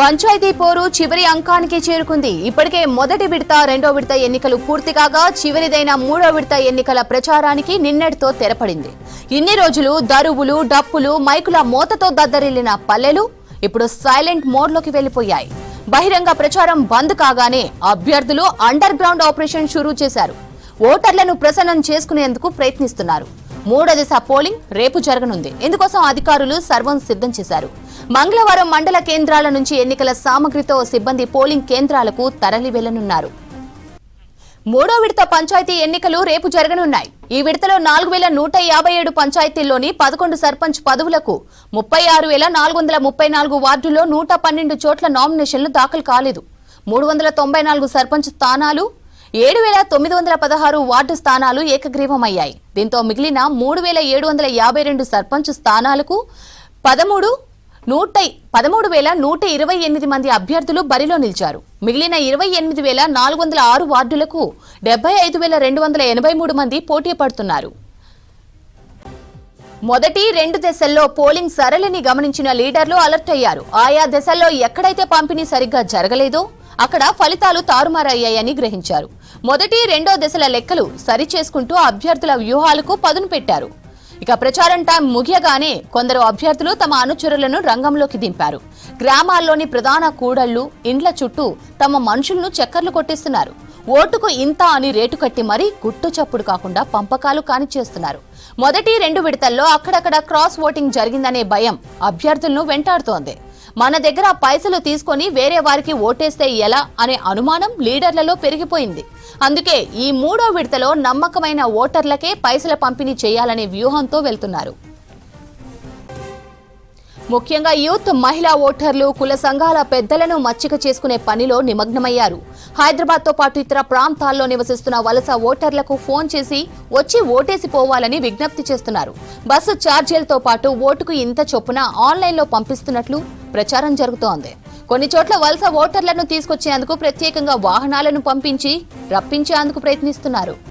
పంచాయతీ పోరు చివరి అంకానికి చేరుకుంది. ఇప్పటికే మొదటి విడత రెండో విడత ఎన్నికలు పూర్తి కాగా చివరిదైన మూడో విడత ఎన్నికల ప్రచారానికి నిన్నటితో తెరపడింది. ఇన్ని రోజులు దరువులు డప్పులు మైకుల మోతతో దద్దరిల్లిన పల్లెలు ఇప్పుడు సైలెంట్ మోడ్లోకి వెళ్ళిపోయాయి బహిరంగ ప్రచారం బంద్ కాగానే అభ్యర్థులు అండర్ గ్రౌండ్ ఆపరేషన్ షురూ చేశారు. ఓటర్లను ప్రసన్నం చేసుకునేందుకు ప్రయత్నిస్తున్నారు. మూడో దశ పోలింగ్ రేపు జరగనుంది. ఇందుకోసం అధికారులు సర్వం సిద్ధం చేశారు. మంగళవారం మండల కేంద్రాల నుంచి ఎన్నికల సామగ్రితో సిబ్బంది పోలింగ్ కేంద్రాలకు తరలి వెళ్ళనున్నారు మూడో విడత పంచాయతీ ఎన్నికలు రేపు జరగనున్నాయి. ఈ విడతలో నాలుగు వేల నూట యాభై ఏడు పంచాయతీల్లోని పదకొండు సర్పంచ్ పదవులకు ముప్పై ఆరు వేల నాలుగు వందల ముప్పై నాలుగు వార్డుల్లో నూట పన్నెండు చోట్ల నామినేషన్లు దాఖలు కాలేదు. మూడు వందల తొంభై నాలుగు సర్పంచ్ స్థానాలు ఏడు వేల తొమ్మిది వందల పదహారు వార్డు స్థానాలు ఏకగ్రీవమయ్యాయి. దీంతో మిగిలిన మూడు వేల ఏడు వందల యాభై రెండు సర్పంచ్ స్థానాలకు పదమూడు నూట పదమూడు వేల నూట ఇరవై ఎనిమిది మంది అభ్యర్థులు బరిలో నిలిచారు. మిగిలిన ఇరవై ఎనిమిది వేల నాలుగు వందల ఆరు వార్డులకు డెబ్బై ఐదు వేల రెండు వందల ఎనభై మూడు మంది పోటీ పడుతున్నారు. మొదటి రెండు దశల్లో పోలింగ్ సరళిని గమనించిన లీడర్లు అలర్ట్ అయ్యారు. ఆయా దశల్లో ఎక్కడైతే పంపిణీ సరిగ్గా జరగలేదో అక్కడ ఫలితాలు తారుమారయ్యాయని గ్రహించారు. మొదటి రెండో దశల లెక్కలు సరిచేసుకుంటూ అభ్యర్థుల వ్యూహాలకు పదును పెట్టారు. ఇక ప్రచారం టైం ముగియగానే కొందరు అభ్యర్థులు తమ అనుచరులను రంగంలోకి దింపారు. గ్రామాల్లోని ప్రధాన కూడళ్ళు ఇండ్ల చుట్టూ తమ మనుషులను చక్కర్లు కొట్టిస్తున్నారు. ఓటుకు ఇంత అని రేటు కట్టి మరీ గుట్టు చప్పుడు కాకుండా పంపకాలు కానిచేస్తున్నారు మొదటి రెండు విడతల్లో అక్కడక్కడ క్రాస్ ఓటింగ్ జరిగిందనే భయం అభ్యర్థులను వెంటాడుతోంది. మన దగ్గర పైసలు తీసుకొని వేరే వారికి ఓటేస్తే ఎలా అనే అనుమానం లీడర్లలో పెరిగిపోయింది. అందుకే ఈ మూడో విడతలో నమ్మకమైన ఓటర్లకే పైసల పంపిణీ చేయాలనే వ్యూహంతో వెళ్తున్నారు. ముఖ్యంగా యూత్ మహిళా ఓటర్లు కుల సంఘాల పెద్దలను మచ్చిక చేసుకునే పనిలో నిమగ్నమయ్యారు. హైదరాబాద్తో పాటు ఇతర ప్రాంతాల్లో నివసిస్తున్న వలస ఓటర్లకు ఫోన్ చేసి వచ్చి ఓటేసి పోవాలని విజ్ఞప్తి చేస్తున్నారు. బస్సు ఛార్జీలతో పాటు ఓటుకు ఇంత చొప్పున ఆన్లైన్లో పంపిస్తున్నట్లు ప్రచారం జరుగుతోంది. కొన్ని చోట్ల వలస ఓటర్లను తీసుకొచ్చేందుకు ప్రత్యేకంగా వాహనాలను పంపించి రప్పించేందుకు ప్రయత్నిస్తున్నారు.